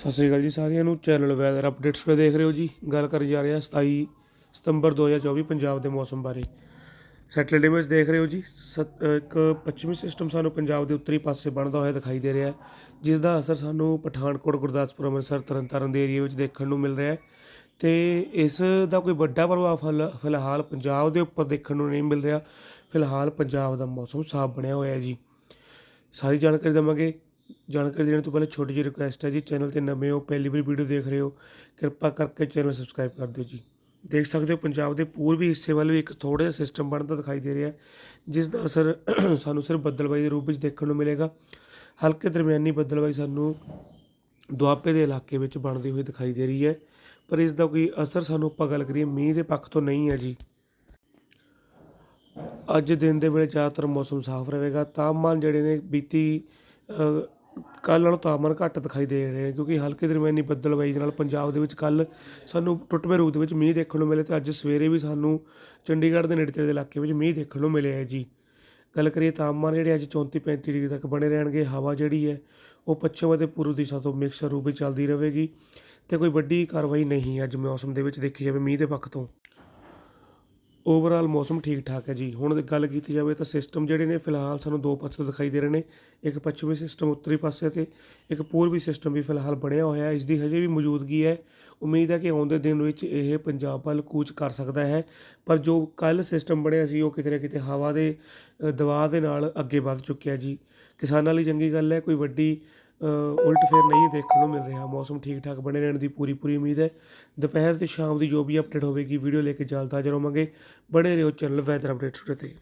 ਸਤਿ ਸ੍ਰੀ ਅਕਾਲ ਜੀ ਸਾਰਿਆਂ ਨੂੰ। ਚੈਨਲ ਵੈਦਰ ਅਪਡੇਟਸ ਤੇ ਦੇਖ ਰਹੇ ਹੋ ਜੀ। ਗੱਲ ਕਰਨ ਜਾ ਰਹੇ ਹਾਂ 27 ਸਤੰਬਰ 2024 ਪੰਜਾਬ ਦੇ ਮੌਸਮ ਬਾਰੇ। ਸੈਟਲਾਈਟ ਇਮੇਜ ਦੇਖ ਰਹੇ ਹੋ ਜੀ। ਸਤ- ਇੱਕ ਪੱਛਮੀ ਸਿਸਟਮ ਸਾਨੂੰ ਪੰਜਾਬ ਦੇ ਉੱਤਰੀ ਪਾਸੇ ਬਣਦਾ ਹੋਇਆ ਦਿਖਾਈ ਦੇ ਰਿਹਾ ਹੈ ਜਿਸ ਦਾ ਅਸਰ ਸਾਨੂੰ ਪਠਾਨਕੋਟ, ਗੁਰਦਾਸਪੁਰ, ਅੰਮ੍ਰਿਤਸਰ, ਤਰਨਤਾਰਨ ਦੇ ਏਰੀਆ ਵਿੱਚ ਦੇਖਣ ਨੂੰ ਮਿਲ ਰਿਹਾ ਹੈ। ਤੇ ਇਸ ਦਾ ਕੋਈ ਵੱਡਾ ਪ੍ਰਭਾਵ ਫਿਲ- ਫਿਲਹਾਲ ਪੰਜਾਬ ਦੇ ਉੱਪਰ ਦੇਖਣ ਨੂੰ ਨਹੀਂ ਮਿਲ ਰਿਹਾ। ਫਿਲਹਾਲ ਪੰਜਾਬ ਦਾ ਮੌਸਮ ਸਾਫ਼ ਬਣਿਆ ਹੋਇਆ ਹੈ ਜੀ। ਸਾਰੀ ਜਾਣਕਾਰੀ ਦੇਵਾਂਗੇ। ਜਾਣਕਾਰੀ ਦੇਣ ਤੋਂ ਪਹਿਲਾਂ ਛੋਟੀ ਜਿਹੀ ਰਿਕੁਐਸਟ ਹੈ ਜੀ ਚੈਨਲ ਤੇ ਨਵੇਂ ਹੋ, ਪਹਿਲੀ ਵਾਰ ਵੀਡੀਓ ਦੇਖ ਰਹੇ ਹੋ, ਕਿਰਪਾ ਕਰਕੇ ਚੈਨਲ ਸਬਸਕ੍ਰਾਈਬ ਕਰ ਦਿਓ ਜੀ। ਦੇਖ ਸਕਦੇ ਹੋ ਪੰਜਾਬ ਦੇ ਪੂਰਬੀ ਹਿੱਸੇ ਵੱਲ ਵੀ ਇੱਕ ਥੋੜ੍ਹਾ ਜਿਹਾ ਸਿਸਟਮ ਬਣਦਾ ਦਿਖਾਈ ਦੇ ਰਿਹਾ ਜਿਸ ਦਾ ਅਸਰ ਸਾਨੂੰ ਸਿਰਫ ਬੱਦਲਬਾਈ ਦੇ ਰੂਪ ਵਿੱਚ ਦੇਖਣ ਨੂੰ ਮਿਲੇਗਾ। ਹਲਕੇ ਦਰਮਿਆਨੀ ਬੱਦਲਬਾਈ ਸਾਨੂੰ ਦੁਆਬੇ ਦੇ ਇਲਾਕੇ ਵਿੱਚ ਬਣਦੀ ਹੋਈ ਦਿਖਾਈ ਦੇ ਰਹੀ ਹੈ, ਪਰ ਇਸ ਦਾ ਕੋਈ ਅਸਰ ਸਾਨੂੰ ਆਪਾਂ ਗੱਲ ਕਰੀਏ ਮੀਂਹ ਦੇ ਪੱਖ ਤੋਂ ਨਹੀਂ ਹੈ ਜੀ। ਅੱਜ ਦਿਨ ਦੇ ਵੇਲੇ ਜ਼ਿਆਦਾਤਰ ਮੌਸਮ ਸਾਫ਼ ਰਹੇਗਾ, ਤਾਪਮਾਨ ਜਿਹੜੇ ਨੇ ਬੀਤੀ ਕੱਲ੍ਹ ਨਾਲੋਂ ਤਾਪਮਾਨ ਘੱਟ ਦਿਖਾਈ ਦੇ ਰਹੇ ਨੇ ਕਿਉਂਕਿ ਹਲਕੇ ਦਰਮਿਆਨੀ ਬੱਦਲਬਾਈ ਦੇ ਨਾਲ ਪੰਜਾਬ ਦੇ ਵਿੱਚ ਕੱਲ੍ਹ ਸਾਨੂੰ ਟੁੱਟਵੇਂ ਰੂਪ ਦੇ ਵਿੱਚ ਮੀਂਹ ਦੇਖਣ ਨੂੰ ਮਿਲੇ ਤੇ ਅੱਜ ਸਵੇਰੇ ਵੀ ਸਾਨੂੰ ਚੰਡੀਗੜ੍ਹ ਦੇ ਨੇੜੇ ਦੇ ਇਲਾਕੇ ਵਿੱਚ ਮੀਂਹ ਦੇਖਣ ਨੂੰ ਮਿਲਿਆ ਹੈ ਜੀ। ਗੱਲ ਕਰੀਏ ਤਾਪਮਾਨ ਜਿਹੜੇ ਅੱਜ 34 35 ਡਿਗਰੀ ਤੱਕ ਬਣੇ ਰਹਿਣਗੇ, ਹਵਾ ਜਿਹੜੀ ਹੈ ਉਹ ਪੱਛਮ ਅਤੇ ਪੂਰਬ ਦਿਸ਼ਾ ਤੋਂ ਮਿਕਸ ਰੂਪ ਵਿੱਚ ਚੱਲਦੀ ਰਹੇਗੀ ਤੇ ਕੋਈ ਵੱਡੀ ਕਾਰਵਾਈ ਨਹੀਂ ਅੱਜ ਮੌਸਮ ਦੇ ਵਿੱਚ ਦੇਖੀ ਜਾਵੇ ਮੀਂਹ ਦੇ ਪੱਖ ਤੋਂ। ਓਵਰਆਲ ਮੌਸਮ ਠੀਕ ਠਾਕ ਹੈ ਜੀ। ਹੁਣ ਗੱਲ ਕੀਤੀ ਜਾਵੇ ਤਾਂ ਸਿਸਟਮ ਜਿਹੜੇ ਨੇ, ਫਿਲਹਾਲ ਸਾਨੂੰ ਦੋ ਪਾਸੇ ਦਿਖਾਈ ਦੇ ਰਹੇ ਨੇ। ਇੱਕ ਪੱਛਮੀ ਸਿਸਟਮ ਉੱਤਰੀ ਪਾਸੇ ਤੇ ਇੱਕ ਪੂਰਬੀ ਸਿਸਟਮ ਵੀ ਫਿਲਹਾਲ ਬਣਿਆ ਹੋਇਆ ਹੈ। ਇਸ ਦੀ ਹਜੇ ਵੀ ਮੌਜੂਦਗੀ ਹੈ। ਉਮੀਦ ਹੈ ਕਿ ਆਉਂਦੇ ਦਿਨ ਵਿੱਚ ਇਹ ਪੰਜਾਬ ਵੱਲ ਕੂਚ ਕਰ ਸਕਦਾ ਹੈ। ਪਰ ਜੋ ਕੱਲ ਸਿਸਟਮ ਬਣਿਆ ਸੀ, ਉਹ ਕਿਤੇ ਨਾ ਕਿਤੇ ਹਵਾ ਦੇ ਦਬਾਅ ਦੇ ਨਾਲ ਅੱਗੇ ਵੱਧ ਚੁੱਕਿਆ ਜੀ। ਕਿਸਾਨਾਂ ਲਈ ਚੰਗੀ ਗੱਲ ਹੈ, ਕੋਈ ਵੱਡੀ ਉਲਟ ਫੇਰ ਨਹੀਂ ਦੇਖਣ ਨੂੰ ਮਿਲ ਰਿਹਾ। ਮੌਸਮ ਠੀਕ ਠਾਕ ਬਣੇ ਰਹਿਣ ਦੀ ਪੂਰੀ ਪੂਰੀ ਉਮੀਦ ਹੈ। ਦੁਪਹਿਰ ਤੇ ਸ਼ਾਮ ਦੀ ਜੋ ਵੀ ਅਪਡੇਟ ਹੋਵੇਗੀ ਵੀਡੀਓ ਲੈ ਕੇ ਜਲਦ ਹਾਜ਼ਰ ਹੋਵਾਂਗੇ ਬਣੇ ਰਹੋ ਚੈਨਲ ਵੈਦਰ ਅਪਡੇਟਸ ਤੇ।